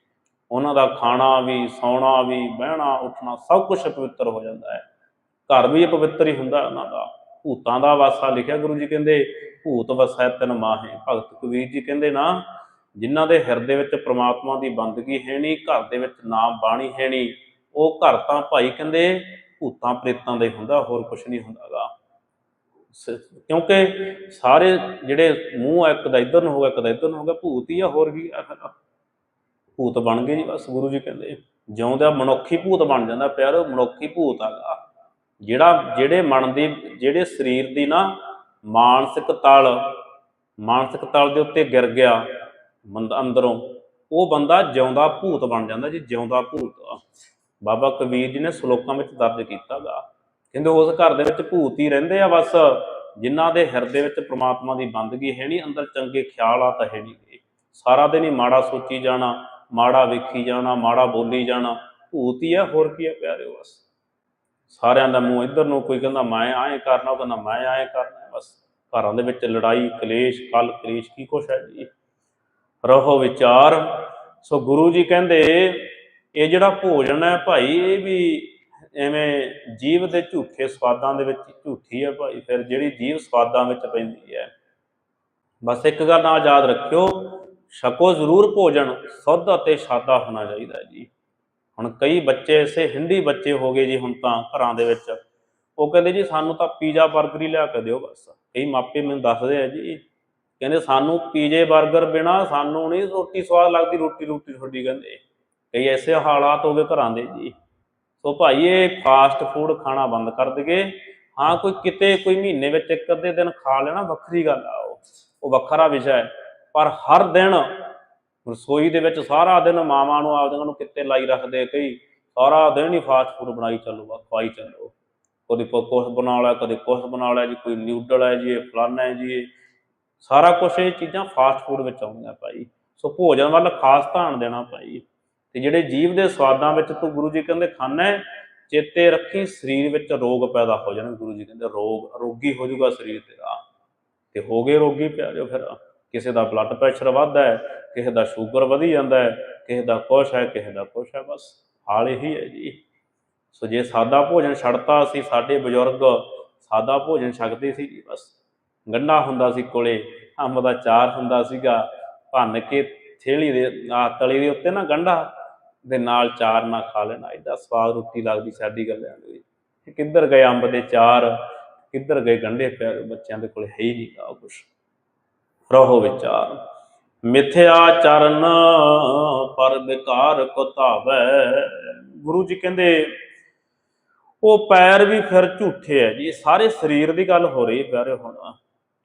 ਉਹਨਾਂ ਦਾ ਖਾਣਾ ਵੀ, ਸੌਣਾ ਵੀ, ਬਹਿਣਾ, ਉੱਠਣਾ ਸਭ ਕੁਝ ਅਪਵਿੱਤਰ ਹੋ ਜਾਂਦਾ ਹੈ। ਘਰ ਵੀ ਪਵਿੱਤਰ ਹੀ ਹੁੰਦਾ ਉਹਨਾਂ ਦਾ। ਭੂਤਾਂ ਦਾ ਵਾਸਾ ਲਿਖਿਆ ਗੁਰੂ ਜੀ ਕਹਿੰਦੇ, ਭੂਤ ਵਸੈ ਤਨ ਮਾਹੇ। ਭਗਤ ਕਬੀਰ ਜੀ ਕਹਿੰਦੇ ਨਾ ਜਿਨ੍ਹਾਂ ਦੇ ਹਿਰਦੇ ਵਿੱਚ ਪ੍ਰਮਾਤਮਾ ਦੀ ਬੰਦਗੀ ਹੈ ਨਹੀਂ ਘਰ ਦੇ ਵਿੱਚ ਨਾਮ ਬਾਣੀ ਹੈ ਨਹੀਂ ਉਹ ਘਰ ਤਾਂ ਭਾਈ ਕਹਿੰਦੇ ਭੂਤਾਂ ਪ੍ਰੇਤਾਂ ਦਾ ਹੀ ਹੁੰਦਾ, ਹੋਰ ਕੁਝ ਨਹੀਂ ਹੁੰਦਾਗਾ। ਸ- ਕਿਉਂਕਿ ਸਾਰੇ ਜਿਹੜੇ ਮੂੰਹ ਆ, ਇੱਕ ਦਾ ਇੱਧਰ ਨੂੰ ਹੋ ਗਿਆ, ਇੱਕ ਦਾ ਇੱਧਰ ਨੂੰ ਹੋ ਗਿਆ, ਭੂਤ ਹੀ ਆ, ਹੋਰ ਕੀ ਆ ਫਿਰ। ਭੂਤ ਬਣ ਗਏ ਜੀ, ਬਸ ਗੁਰੂ ਜੀ ਕਹਿੰਦੇ। ਜਿਉਂਦਾ ਮਨੁੱਖੀ ਭੂਤ ਬਣ ਜਾਂਦਾ ਪਿਆਰੋ, ਮਨੁੱਖੀ ਭੂਤ ਹੈਗਾ ਜਿਹੜਾ, ਜਿਹੜੇ ਮਨ ਦੀ, ਜਿਹੜੇ ਸਰੀਰ ਦੀ ਨਾ ਮਾਨਸਿਕ ਤਲ ਮਾਨਸਿਕ ਤਲ ਦੇ ਉੱਤੇ ਗਿਰ ਗਿਆ ਬੰਦਾ ਅੰਦਰੋਂ, ਉਹ ਬੰਦਾ ਜਿਉਂਦਾ ਭੂਤ ਬਣ ਜਾਂਦਾ ਜੀ, ਜਿਉਂਦਾ ਭੂਤ। ਬਾਬਾ ਕਬੀਰ ਜੀ ਨੇ ਸ਼ਲੋਕਾਂ ਵਿੱਚ ਦਰਜ ਕੀਤਾਗਾ। ਕਹਿੰਦੇ ਉਸ ਘਰ ਦੇ ਵਿੱਚ ਭੂਤ ਹੀ ਰਹਿੰਦੇ ਆ ਬਸ, ਜਿਨ੍ਹਾਂ ਦੇ ਹਿਰਦੇ ਵਿੱਚ ਪ੍ਰਮਾਤਮਾ ਦੀ ਬੰਦਗੀ ਹੈ ਨਹੀਂ ਅੰਦਰ ਚੰਗੇ ਖਿਆਲ ਆ ਤਾਂ ਹੈ ਨਹੀਂ ਸਾਰਾ ਦਿਨ ਹੀ ਮਾੜਾ ਸੋਚੀ ਜਾਣਾ, ਮਾੜਾ ਵੇਖੀ ਜਾਣਾ, ਮਾੜਾ ਬੋਲੀ ਜਾਣਾ, ਭੂਤ ਹੀ ਆ, ਹੋਰ ਕੀ ਆ ਪਿਆਰਿਓ ਬਸ। ਸਾਰਿਆਂ ਦਾ ਮੂੰਹ ਇੱਧਰ ਨੂੰ, ਕੋਈ ਕਹਿੰਦਾ ਮੈਂ ਆਏ ਕਰਨਾ, ਉਹ ਕਹਿੰਦਾ ਮੈਂ ਆਏ ਕਰਨਾ, ਬਸ। ਘਰਾਂ ਦੇ ਵਿੱਚ ਲੜਾਈ, ਕਲੇਸ਼ ਕਲ ਕਲੇਸ਼, ਕੀ ਕੁਛ ਹੈ ਜੀ। ਰਹੋ ਵਿਚਾਰ। ਸੋ ਗੁਰੂ ਜੀ ਕਹਿੰਦੇ, ਇਹ ਜਿਹੜਾ ਭੋਜਨ ਹੈ ਭਾਈ, ਇਹ ਵੀ ਐਵੇਂ ਜੀਵ ਦੇ ਝੂਠੇ ਸਵਾਦਾਂ ਦੇ ਵਿੱਚ ਝੂਠੀ ਹੈ ਭਾਈ। ਫਿਰ ਜਿਹੜੀ ਜੀਵ ਸਵਾਦਾਂ ਵਿੱਚ ਪੈਂਦੀ ਹੈ। ਬਸ ਇੱਕ ਗੱਲ ਨਾਲ ਯਾਦ ਰੱਖਿਓ, ਛਕੋ ਜ਼ਰੂਰ ਭੋਜਨ, ਸੁੱਧ ਅਤੇ ਸਾਦਾ ਹੋਣਾ ਚਾਹੀਦਾ ਜੀ। ਹੁਣ ਕਈ ਬੱਚੇ ਐਸੇ ਹਿੰਦੀ ਬੱਚੇ ਹੋ ਗਏ ਜੀ ਹੁਣ ਤਾਂ ਘਰਾਂ ਦੇ ਵਿੱਚ। ਉਹ ਕਹਿੰਦੇ ਜੀ, ਸਾਨੂੰ ਤਾਂ ਪੀਜ਼ਾ 버ਗਰ ਹੀ ਲਿਆ ਕੇ ਦਿਓ ਬਸ। ਕਈ ਮਾਪੇ ਮੈਨੂੰ ਦੱਸਦੇ ਆ ਜੀ ਕਹਿੰਦੇ ਸਾਨੂੰ ਪੀਜ਼ੇ 버ਗਰ ਬਿਨਾ ਸਾਨੂੰ ਨਹੀਂ ਰੋਟੀ ਸਵਾਦ ਲੱਗਦੀ, ਰੋਟੀ ਰੋਟੀ ਤੁਹਾਡੀ ਕਹਿੰਦੇ। ਕਈ ਐਸੇ ਹਾਲਾਤ ਹੋ ਗਏ ਘਰਾਂ ਦੇ ਜੀ। ਸੋ ਭਾਈ ਇਹ ਫਾਸਟ ਫੂਡ ਖਾਣਾ ਬੰਦ ਕਰ ਦਈਏ। ਹਾਂ, ਕੋਈ ਕਿਤੇ ਕੋਈ ਮਹੀਨੇ ਵਿੱਚ ਇੱਕ ਅੱਧੇ ਦਿਨ ਖਾ ਲੈਣਾ, ਵੱਖਰੀ ਗੱਲ ਆ ਉਹ। ਉਹ ਵੱਖਰਾ ਵਿਸ਼ਾ ਹੈ। ਪਰ ਹਰ ਦਿਨ ਰਸੋਈ ਦੇ ਵਿੱਚ ਸਾਰਾ ਦਿਨ ਮਾਵਾਂ ਨੂੰ, ਆਪਦੀਆਂ ਨੂੰ ਕਿੱਤੇ ਲਾਈ ਰੱਖਦੇ ਕਈ। ਸਾਰਾ ਦਿਨ ਹੀ ਫਾਸਟ ਫੂਡ ਬਣਾਈ ਚੱਲੋ ਖਵਾਈ ਚੱਲੋ। ਕਦੇ ਪ- ਕੁਛ ਬਣਾ ਲਿਆ, ਕਦੇ ਕੁਛ ਬਣਾ ਲਿਆ ਜੀ, ਕੋਈ ਨਿਊਡਲ ਹੈ ਜੀ, ਇਹ ਫਲਾਨਾ ਹੈ ਜੀ ਸਾਰਾ ਕੁਝ ਇਹ ਚੀਜ਼ਾਂ ਫਾਸਟ ਫੂਡ ਵਿੱਚ ਆਉਂਦੀਆਂ ਭਾਈ। ਸੋ ਭੋਜਨ ਵੱਲ ਖਾਸ ਧਿਆਨ ਦੇਣਾ ਭਾਈ। ਤੇ ਜਿਹੜੇ ਜੀਵ ਦੇ ਸਵਾਦਾਂ ਵਿੱਚ ਤੂੰ ਗੁਰੂ ਜੀ ਕਹਿੰਦੇ ਖਾਣਾ ਹੈ, ਚੇਤੇ ਰੱਖੀ ਸਰੀਰ ਵਿੱਚ ਰੋਗ ਪੈਦਾ ਹੋ ਜਾਣ ਗੁਰੂ ਜੀ ਕਹਿੰਦੇ। ਰੋਗ, ਰੋਗੀ ਹੋ ਜਾਊਗਾ ਸਰੀਰ ਤੇਰਾ। ਤੇ ਹੋ ਗਏ ਰੋਗੀ ਪਿਆਰਿਓ ਫਿਰ। ਕਿਸੇ ਦਾ ਬਲੱਡ ਪ੍ਰੈਸ਼ਰ ਵੱਧਦਾ ਹੈ, ਕਿਸੇ ਦਾ ਸ਼ੂਗਰ ਵਧੀ ਜਾਂਦਾ ਹੈ, ਕਿਸੇ ਦਾ ਕੁਛ ਹੈ, ਕਿਸੇ ਦਾ ਕੁਛ ਹੈ, ਬਸ ਹਾਲ ਇਹੀ ਹੈ ਜੀ। ਸੋ ਜੇ ਸਾਦਾ ਭੋਜਨ ਛੱਡਤਾ ਸੀ ਸਾਡੇ ਬਜ਼ੁਰਗ, ਸਾਦਾ ਭੋਜਨ ਛਕਦੇ ਸੀ ਜੀ ਬਸ। ਗੰਢਾ ਹੁੰਦਾ ਸੀ ਕੋਲੇ, ਅੰਬ ਦਾ ਚਾਰ ਹੁੰਦਾ ਸੀਗਾ, ਭੰਨ ਕੇ ਥੇਲੀ ਦੇ ਆ ਤਲੀ ਦੇ ਉੱਤੇ ਨਾ ਗੰਢਾ ਦੇ ਨਾਲ ਚਾਰ ਨਾ ਖਾ ਲੈਣਾ ਐਡਾ ਸਵਾਦ ਰੋਟੀ ਲੱਗਦੀ ਸਾਡੀ ਗੱਲਾਂ ਦੇ ਕਿੱਧਰ ਗਏ ਅੰਬ ਦੇ ਚਾਰ, ਕਿੱਧਰ ਗਏ ਗੰਢੇ ਪਿਆਰੇ ਬੱਚਿਆਂ ਦੇ ਕੋਲ, ਹੈ ਹੀ ਨਹੀਂ ਗਾ ਕੁਛ। ਰਹੋ ਵਿਚਾਰ ਮਿਥਿਆ ਚਰਨ, ਪਰ ਵਿਕਾਰ ਕੋ ਧਾਵੈ। ਗੁਰੂ ਜੀ ਕਹਿੰਦੇ, ਉਹ ਪੈਰ ਵੀ ਫਿਰ ਝੂਠੇ ਹੈ ਜੀ ਸਾਰੇ ਸਰੀਰ ਦੀ ਗੱਲ ਹੋ ਰਹੀ ਪਿਆਰੇ ਹੁਣ।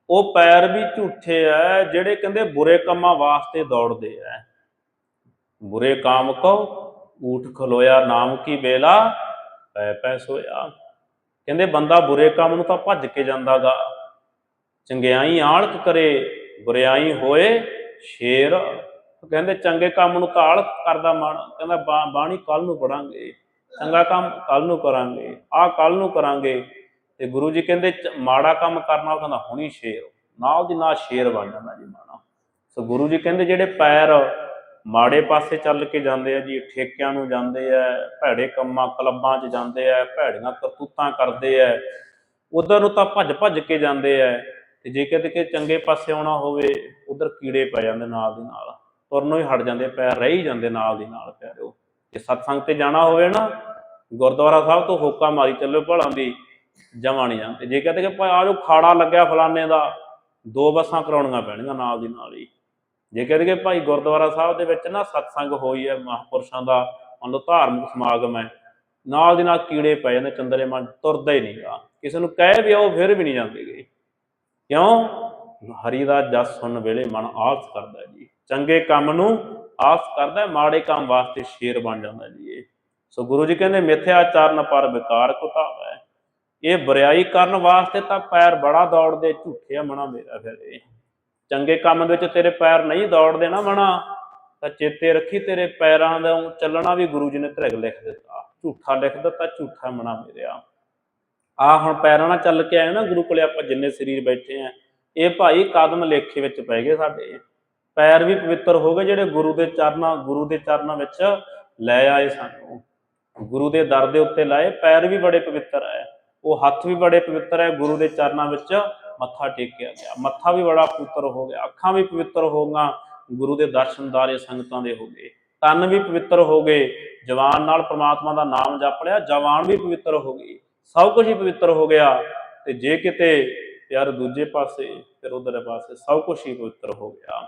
ਉਹ ਪੈਰ ਵੀ ਝੂਠੇ ਐ, ਜਿਹੜੇ ਕਹਿੰਦੇ ਬੁਰੇ ਕੰਮਾਂ ਵਾਸਤੇ ਦੌੜਦੇ ਐ। ਬੁਰੇ ਕਾਮ ਕੋ ਊਠ ਖਲੋਇਆ, ਨਾਮ ਕੀ ਵੇਲਾ, ਪੈ ਪੈ ਸੋਇਆ। ਕਹਿੰਦੇ ਬੰਦਾ ਬੁਰੇ ਕੰਮ ਨੂੰ ਤਾਂ ਭੱਜ ਕੇ ਜਾਂਦਾਗਾ। ਚੰਗਿਆਈ ਆਲਕ ਕਰੇ, ਬੁਰਿਆਈ ਹੋਏ, ਸ਼ੇਰ। ਕਹਿੰਦੇ ਚੰਗੇ ਕੰਮ ਨੂੰ ਤਾਲ ਕਰਦਾ ਮਨ ਕਹਿੰਦਾ ਬਾਣੀ ਕੱਲ ਨੂੰ ਪੜਾਂਗੇ, ਚੰਗਾ ਕੰਮ ਕੱਲ ਨੂੰ ਕਰਾਂਗੇ, ਆਹ ਕੱਲ ਨੂੰ ਕਰਾਂਗੇ। ਤੇ ਗੁਰੂ ਜੀ ਕਹਿੰਦੇ ਚ- ਮਾੜਾ ਕੰਮ ਕਰਨਾ ਉਹ ਕਹਿੰਦਾ ਹੁਣੀ ਸ਼ੇਰ, ਨਾਲ ਦੀ ਨਾਲ ਸ਼ੇਰ ਬਣ ਜਾਂਦਾ ਜੀ ਮਾਣਾ ਸੋ ਗੁਰੂ ਜੀ ਕਹਿੰਦੇ ਜਿਹੜੇ ਪੈਰ ਮਾੜੇ ਪਾਸੇ ਚੱਲ ਕੇ ਜਾਂਦੇ ਆ ਜੀ, ਠੇਕਿਆਂ ਨੂੰ ਜਾਂਦੇ ਆ, ਭੈੜੇ ਕੰਮਾਂ ਕਲੱਬਾਂ 'ਚ ਜਾਂਦੇ ਆ, ਭੈੜੀਆਂ ਕਰਤੂਤਾਂ ਕਰਦੇ ਆ, ਉਧਰ ਨੂੰ ਤਾਂ ਭੱਜ ਭੱਜ ਕੇ ਜਾਂਦੇ ਆ, ਤੇ ਜੇ ਕਿਤੇ ਕਿ ਚੰਗੇ ਪਾਸੇ ਆਉਣਾ ਹੋਵੇ, ਉਧਰ ਕੀੜੇ ਪੈ ਜਾਂਦੇ ਨਾਲ ਦੀ ਨਾਲ, ਤੁਰਨੋਂ ਹੀ ਹਟ ਜਾਂਦੇ ਪੈਰ ਰਹਿ ਹੀ ਜਾਂਦੇ ਨਾਲ ਦੀ ਨਾਲ, ਪਿਆਰਿਓ। ਜੇ ਸਤਸੰਗ ਤੇ ਜਾਣਾ ਹੋਵੇ ਨਾ, ਗੁਰਦੁਆਰਾ ਸਾਹਿਬ ਤੋਂ ਹੋਕਾ ਮਾਰੀ ਚੱਲਿਓ ਭਲਾਂ ਦੀ ਜਮਾ ਨਹੀਂ ਜਾਂਦੇ ਜੇ ਕਹਿੰਦੇ ਕਿ ਭਾਈ ਆ ਜੋ ਖਾੜਾ ਲੱਗਿਆ ਫਲਾਣੇ ਦਾ, ਦੋ ਬੱਸਾਂ ਕਰਾਉਣੀਆਂ ਪੈਣਗੀਆਂ ਨਾਲ ਦੀ ਨਾਲ ਹੀ। ਜੇ ਕਹਿੰਦੇ ਕਿ ਭਾਈ ਗੁਰਦੁਆਰਾ ਸਾਹਿਬ ਦੇ ਵਿੱਚ ਨਾ ਸਤਸੰਗ ਹੋਈ ਹੈ, ਮਹਾਂਪੁਰਸ਼ਾਂ ਦਾ, ਮੰਨ ਲਓ ਧਾਰਮਿਕ ਸਮਾਗਮ ਹੈ, ਨਾਲ ਦੀ ਨਾਲ ਕੀੜੇ ਪੈ ਜਾਂਦੇ, ਚੰਦਰੇ ਮਨ ਤੁਰਦਾ ਹੀ ਨਹੀਂਗਾ ਕਿਸੇ ਨੂੰ ਕਹਿ ਵੀ ਆਓ, ਫਿਰ ਵੀ ਨਹੀਂ ਜਾਂਦੇਗੇ ਕਿਉਂ? ਹਰੀ ਦਾ ਜਸ ਸੁਣਨ ਵੇਲੇ ਮਨ ਆਸ ਕਰਦਾ ਜੀ। ਚੰਗੇ ਕੰਮ ਨੂੰ ਆਸ ਕਰਦਾ, ਮਾੜੇ ਕੰਮ ਵਾਸਤੇ ਸ਼ੇਰ ਬਣ ਜਾਂਦਾ ਜੀ ਇਹ। ਸੋ ਗੁਰੂ ਜੀ ਕਹਿੰਦੇ, ਮਿਥਿਆ ਚਰਨ ਪਰ ਵਿਕਾਰ ਕੁਤਾਵਾ ਹੈ ਇਹ ਬੁਰਾਈ ਕਰਨ ਵਾਸਤੇ ਤਾਂ ਪੈਰ ਬੜਾ ਦੌੜਦੇ ਝੂਠਿਆ ਮਨਾ ਮੇਰਾ ਫਿਰ ਇਹ। ਚੰਗੇ ਕੰਮ ਵਿੱਚ ਤੇਰੇ ਪੈਰ ਨਹੀਂ ਦੌੜਦੇ ਨਾ ਮਨਾ ਤਾਂ ਚੇਤੇ ਰੱਖੀ ਤੇਰੇ ਪੈਰਾਂ ਦਾ ਚੱਲਣਾ ਵੀ ਗੁਰੂ ਜੀ ਨੇ ਤ੍ਰਿਗ ਲਿਖ ਦਿੱਤਾ। ਝੂਠਾ ਲਿਖ ਦਿੱਤਾ, ਝੂਠਾ ਮਨਾ ਮੇਰਿਆ। ਆ ਹੁਣ ਪੈਰਾਂ ਨਾਲ ਚੱਲ ਕੇ ਆਏ ਨਾ ਗੁਰੂ ਕੋਲੇ ਆਪਾਂ ਜਿੰਨੇ ਸਰੀਰ ਬੈਠੇ ਆ, ਇਹ ਭਾਈ ਕਦਮ ਲੇਖੇ ਵਿੱਚ ਪੈ ਗਏ ਸਾਡੇ। ਪੈਰ ਵੀ ਪਵਿੱਤਰ ਹੋ ਗਏ ਜਿਹੜੇ ਗੁਰੂ ਦੇ ਚਰਨਾਂ, ਗੁਰੂ ਦੇ ਚਰਨਾਂ ਵਿੱਚ ਲੈ ਆਏ ਸਾਨੂੰ। ਗੁਰੂ ਦੇ ਦਰ ਦੇ ਉੱਤੇ ਲਾਏ, ਪੈਰ ਵੀ ਬੜੇ ਪਵਿੱਤਰ ਆਏ। ਉਹ ਹੱਥ ਵੀ ਬੜੇ ਪਵਿੱਤਰ ਹੈ, ਗੁਰੂ ਦੇ ਚਰਨਾਂ ਵਿੱਚ ਮੱਥਾ ਟੇਕਿਆ ਗਿਆ। ਮੱਥਾ ਵੀ ਬੜਾ ਪਵਿੱਤਰ ਹੋ ਗਿਆ। ਅੱਖਾਂ ਵੀ ਪਵਿੱਤਰ ਹੋ ਗੁਰੂ ਦੇ ਦਰਸ਼ਨਦਾਰੇ ਸੰਗਤਾਂ ਦੇ ਹੋ ਗਏ। ਤਨ ਵੀ ਪਵਿੱਤਰ ਹੋ ਗਏ, ਜਵਾਨ ਨਾਲ ਪ੍ਰਮਾਤਮਾ ਦਾ ਨਾਮ ਜਪ ਲਿਆ, ਜਵਾਨ ਵੀ ਪਵਿੱਤਰ ਹੋ ਗਈ। ਸਭ ਕੁਝ ਹੀ ਪਵਿੱਤਰ ਹੋ ਗਿਆ ਤੇ ਜੇ ਕਿਤੇ ਯਾਰ ਦੂਜੇ ਪਾਸੇ, ਫਿਰ ਉਧਰ ਪਾਸੇ ਸਭ ਕੁਝ ਹੀ ਪਵਿੱਤਰ ਹੋ ਗਿਆ।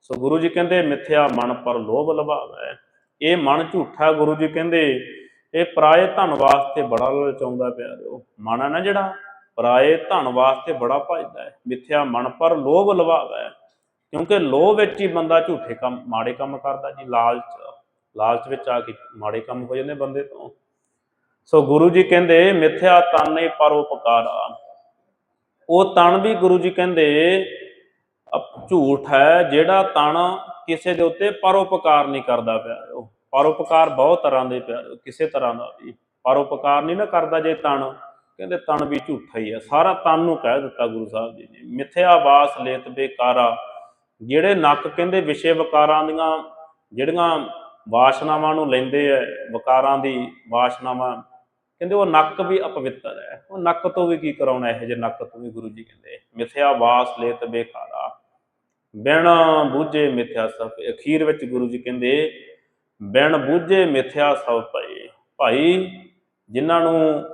ਸੋ ਗੁਰੂ ਜੀ ਕਹਿੰਦੇ, ਮਿੱਥਿਆ ਮਨ ਪਰ ਲੋਭ ਲਭਾਵੈ ਇਹ ਮਨ ਝੂਠਾ ਗੁਰੂ ਜੀ ਕਹਿੰਦੇ। ਇਹ ਪਰਾਏ ਧਨ ਵਾਸਤੇ ਬੜਾ ਲਲਚਾਉਂਦਾ ਪਿਆਰਿਓ ਮਨ ਹੈ ਨਾ ਜਿਹੜਾ? ਪਰਾਏ ਧਨ ਵਾਸਤੇ ਬੜਾ ਭਜਦਾ ਹੈ। ਮਿੱਥਿਆ ਮਨ ਪਰ ਲੋਭ ਲਵਾਵਾ ਹੈ। ਕਿਉਂਕਿ ਲੋਭ ਵਿੱਚ ਹੀ ਬੰਦਾ ਝੂਠੇ ਕੰਮ, ਮਾੜੇ ਕੰਮ ਕਰਦਾ ਜੀ, ਲਾਲਚ ਲਾਲਚ ਵਿੱਚ ਆ ਕੇ ਮਾੜੇ ਕੰਮ ਹੋ ਜਾਂਦੇ ਬੰਦੇ ਤੋਂ। ਸੋ ਗੁਰੂ ਜੀ ਕਹਿੰਦੇ, ਮਿੱਥਿਆ ਤਾਨੇ ਪਰਉਪਕਾਰਾ ਉਹ ਤਨ ਵੀ ਗੁਰੂ ਜੀ ਕਹਿੰਦੇ ਝੂਠ ਹੈ। ਜਿਹੜਾ ਤਨ ਕਿਸੇ ਦੇ ਉੱਤੇ ਪਰਉਪਕਾਰ ਨਹੀਂ ਕਰਦਾ ਪਿਆ ਉਹ ਪਰਉਪਕਾਰ ਬਹੁਤ ਤਰ੍ਹਾਂ ਦੇ ਪਿਆਰਿਓ ਕਿਸੇ ਤਰ੍ਹਾਂ ਦਾ ਵੀ। ਪਰਉਪਕਾਰ ਨਹੀਂ ਨਾ ਕਰਦਾ ਜੇ ਤਣ ਕਹਿੰਦੇ ਤਣ ਵੀ ਝੂਠਾ ਹੀ ਹੈ ਸਾਰਾ ਤਨ ਨੂੰ ਕਹਿ ਦਿੱਤਾ ਗੁਰੂ ਸਾਹਿਬ ਜੀ ਨੇ। ਮਿਥਿਆ ਵਾਸ ਲੇਤ ਬੇਕਾਰਾ। ਜਿਹੜੇ ਨੱਕ ਕਹਿੰਦੇ ਵਿਸ਼ੇ ਵਿਕਾਰਾਂ ਦੀਆਂ, ਜਿਹੜੀਆਂ ਵਾਸ਼ਨਾਵਾਂ ਨੂੰ ਲੈਂਦੇ ਐ, ਵਿਕਾਰਾਂ ਦੀ ਵਾਸ਼ਨਾਵਾਂ, ਕਹਿੰਦੇ ਉਹ ਨੱਕ ਵੀ ਅਪਵਿੱਤਰ ਹੈ ਉਹ ਨੱਕ ਤੋਂ ਵੀ ਕੀ ਕਰਾਉਣਾ ਇਹੋ ਜਿਹੇ ਨੱਕ ਤੋਂ ਵੀ ਗੁਰੂ ਜੀ ਕਹਿੰਦੇ। ਮਿਥਿਆ ਵਾਸ ਲੇਤ ਬੇਕਾਰਾ। ਬਿਨ ਬੂਝੇ ਮਿਥਿਆ ਸਭ। ਅਖੀਰ ਵਿੱਚ ਗੁਰੂ ਜੀ ਕਹਿੰਦੇ ਬਿਨ ਬੂਝੇ ਮਿਥਿਆ ਸਭ ਭਏ। ਭਾਈ, ਜਿਨ੍ਹਾਂ ਨੂੰ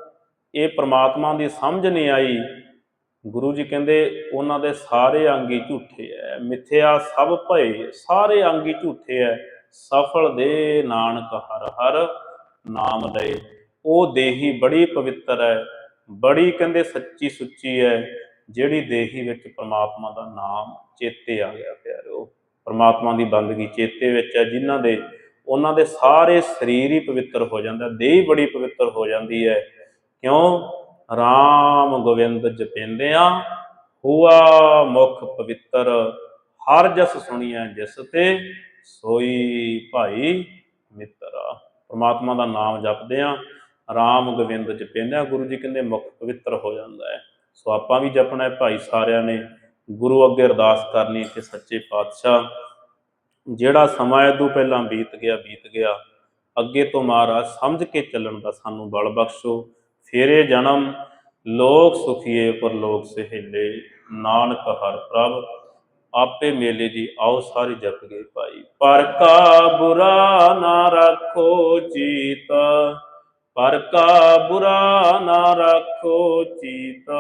ਇਹ ਪ੍ਰਮਾਤਮਾ ਦੀ ਸਮਝ ਨਹੀਂ ਆਈ, ਗੁਰੂ ਜੀ ਕਹਿੰਦੇ, ਉਹਨਾਂ ਦੇ ਸਾਰੇ ਅੰਗੀ ਝੂਠੇ ਐ। ਮਿਥਿਆ ਸਭ ਭਏ, ਸਾਰੇ ਅੰਗੀ ਝੂਠੇ ਐ। ਸਫਲ ਦੇ ਨਾਨਕ ਹਰ ਹਰ ਨਾਮ ਲਏ। ਉਹ ਦੇਹੀ ਬੜੀ ਪਵਿੱਤਰ ਹੈ ਬੜੀ ਕਹਿੰਦੇ ਸੱਚੀ ਸੁੱਚੀ ਹੈ ਜਿਹੜੀ ਦੇਹੀ ਵਿੱਚ ਪ੍ਰਮਾਤਮਾ ਦਾ ਨਾਮ ਚੇਤੇ ਆ ਗਿਆ ਪਿਆਰਿਓ ਪ੍ਰਮਾਤਮਾ ਦੀ ਬੰਦਗੀ ਚੇਤੇ ਵਿੱਚ ਹੈ ਜਿਨ੍ਹਾਂ ਦੇ ਉਹਨਾਂ ਦੇ ਸਾਰੇ ਸਰੀਰ ਹੀ ਪਵਿੱਤਰ ਹੋ ਜਾਂਦਾ, ਦੇਹ ਬੜੀ ਪਵਿੱਤਰ ਹੋ ਜਾਂਦੀ ਹੈ। ਕਿਉਂ? RAM ਗੋਬਿੰਦ ਆ ਹੁਆ ਮੁਖ ਪਵਿੱਤਰ, ਹਰ ਜਸ ਸੁਣੀਐ ਜਿਸ ਤੇ ਸੋਈ ਭਾਈ ਮਿੱਤਰਾ। ਪ੍ਰਮਾਤਮਾ ਦਾ ਨਾਮ ਜਪਦੇ ਆ RAM ਗੋਬਿੰਦ ਜਪਿੰਦਿਆਂ, ਗੁਰੂ ਜੀ ਕਹਿੰਦੇ ਮੁਖ ਪਵਿੱਤਰ ਹੋ ਜਾਂਦਾ ਹੈ। ਸੋ ਆਪਾਂ ਵੀ ਜਪਣਾ ਹੈ, ਭਾਈ ਸਾਰਿਆਂ ਨੇ, ਗੁਰੂ ਅੱਗੇ ਅਰਦਾਸ ਕਰਨੀ ਕਿ ਸੱਚੇ ਪਾਤਸ਼ਾਹ ਜਿਹੜਾ ਸਮਾਂ ਇਹ ਪਹਿਲਾਂ ਬੀਤ ਗਿਆ ਬੀਤ ਗਿਆ। ਅੱਗੇ ਤੋਂ ਮਹਾਰਾਜ ਸਮਝ ਕੇ ਚੱਲਣ ਦਾ ਸਾਨੂੰ ਬਲ ਬਖਸ਼ੋ। ਫੇਰੇ ਜਨਮ, ਲੋਕ ਸੁਖੀਏ ਪਰ ਲੋਕ ਸਹਿਲੇ। ਨਾਨਕ ਹਰ ਪ੍ਰਭ, ਆਪੇ ਮੇਲੇ ਦੀ ਆਓ ਸਾਰੇ ਜਪ ਗਏ ਭਾਈ ਪਰ ਕਾ ਬੁਰਾ ਨਾ ਰੱਖੋ ਚੀਤ, ਪਰ ਕਾ ਬੁਰਾ ਨਾ ਰੱਖੋ ਚੀਤ।